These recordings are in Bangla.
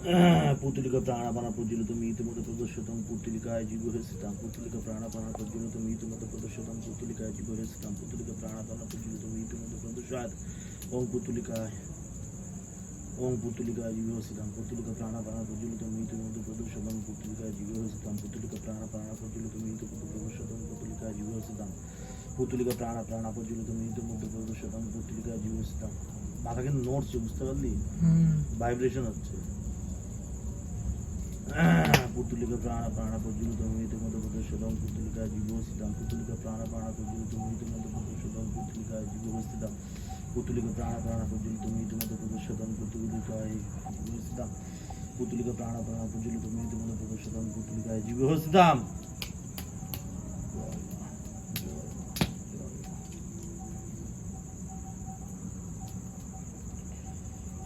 পুতুলিকা প্রাণাপানা প্রজ্বলিত মিহিতমতো প্রদর্শিতম পুতুলিকায় জীব হয়েছিতাম পুতুলিকা প্রাণাপানা প্রজ্বলিত মিহিতমতো প্রদর্শিতম পুতুলিকায় জীব হয়েছিতাম পুতুলিকা প্রাণাপানা প্রজ্বলিত মিহিতমতো প্রদর্শাত ওং পুতুলিকায় ওং পুতুলিকায় জীব হয়েছিতাম পুতুলিকা প্রাণাপানা প্রজ্বলিত মিহিতমতো প্রদর্শিতম পুতুলিকায় জীব হয়েছিতাম পুতুলিকা প্রাণাপানা প্রজ্বলিত মিহিতমতো প্রদর্শিতম পুতুলিকায় জীব হয়েছিতাম পুতুলিকা প্রাণা প্রাণা প্রজ্বলিত মিহিতমতো প্রদর্শিতম পুতুলিকায় জীব হয়েছিতাম মাথা কিন্তু নড়ছে বুঝতে পারলি? ভাইব্রেশন হচ্ছে। পুতুলিকা প্রাণ প্রাণ প্রজ্বলিত মৃত মত প্রদর্শিতম পুতুলিকা জীবস্থিতাম পুতুলিকা প্রাণ প্রাণ প্রজ্বলিত মৃত মত প্রদর্শিতম পুতুলিকা জীবস্থিতাম পুতুলিকা প্রাণ প্রাণ প্রজ্বলিত মৃত মত প্রদর্শিতম পুতুলিকায় জীবস্থিতাম পুতুলিকা প্রাণ প্রাণ প্রজ্বলিত মৃত মত প্রদর্শিতম পুতুলিকায় জীবস্থিতাম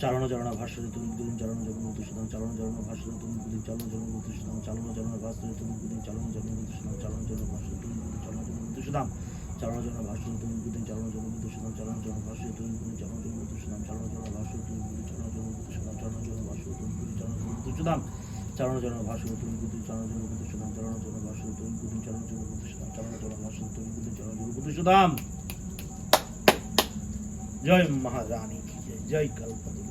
চালন চালনা ভাষ্য তুমি দিন চালন চালন প্রতিষ্ঠান চালন চালন ভাষ্য তুমি দিন চালন চালন প্রতিষ্ঠান চালন চালন ভাষ্য তুমি দিন চালন চালন প্রতিষ্ঠান চালন চালন ভাষ্য তুমি দিন চালন চালন প্রতিষ্ঠান চালন চালন ভাষ্য তুমি দিন চালন চালন প্রতিষ্ঠান চালন চালন ভাষ্য তুমি দিন চালন চালন প্রতিষ্ঠান চালন চালন ভাষ্য তুমি দিন চালন চালন প্রতিষ্ঠান চালন চালন ভাষ্য তুমি দিন চালন চালন প্রতিষ্ঠান চালন চালন ভাষ্য তুমি দিন চালন চালন প্রতিষ্ঠান চালন চালন ভাষ্য তুমি দিন চালন চালন প্রতিষ্ঠান চালন চালন ভাষ্য তুমি দিন চালন চালন প্রতিষ্ঠান জয় মহারানী জয় জয় কল্পতরু কি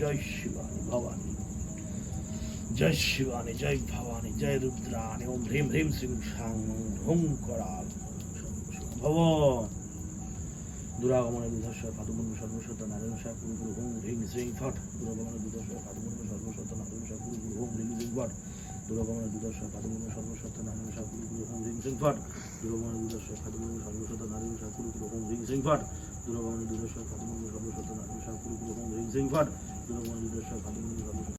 জয় শিবানী, ভবানী। জয় শিবানী, জয় ভবানী, জয় রুদ্রাণী ওম হ্রিম হ্রিম শ্রীম সাং হুম করা ভব দুরাগমনে দুধস্ব ফাতুমন্ড সর্বসত্য নারায়ণ শাহ গুরু গুরু ওম হ্রিং শ্রীং ফট। দুরাগমনে দুধস্ব ফাতুমন্ড সর্বসত্য নারায়ণ শাহ গুরু গুরু ওম হ্রিং শ্রীং ফট। দুরাগমনে দুধস্ব ফাতুমন্ড সর্বসত্য নারায়ণ শাহ গুরু গুরু ওম হ্রিং শ্রীং ফট। দুরাগমনে দুধস্ব ফাতুমন্ড সর্বসত্য নারায়ণ শাহ গুরু গুরু ওম হ্রিং শ্রীং ফট। দুরাগমনে দুধস্ব ফাতুমন্ড সর্বসত্য নারায়ণ শাহ গুরু গুরু শ্রীং ফট। দুধস্ব ফাতুমন্ড সর্বসত্য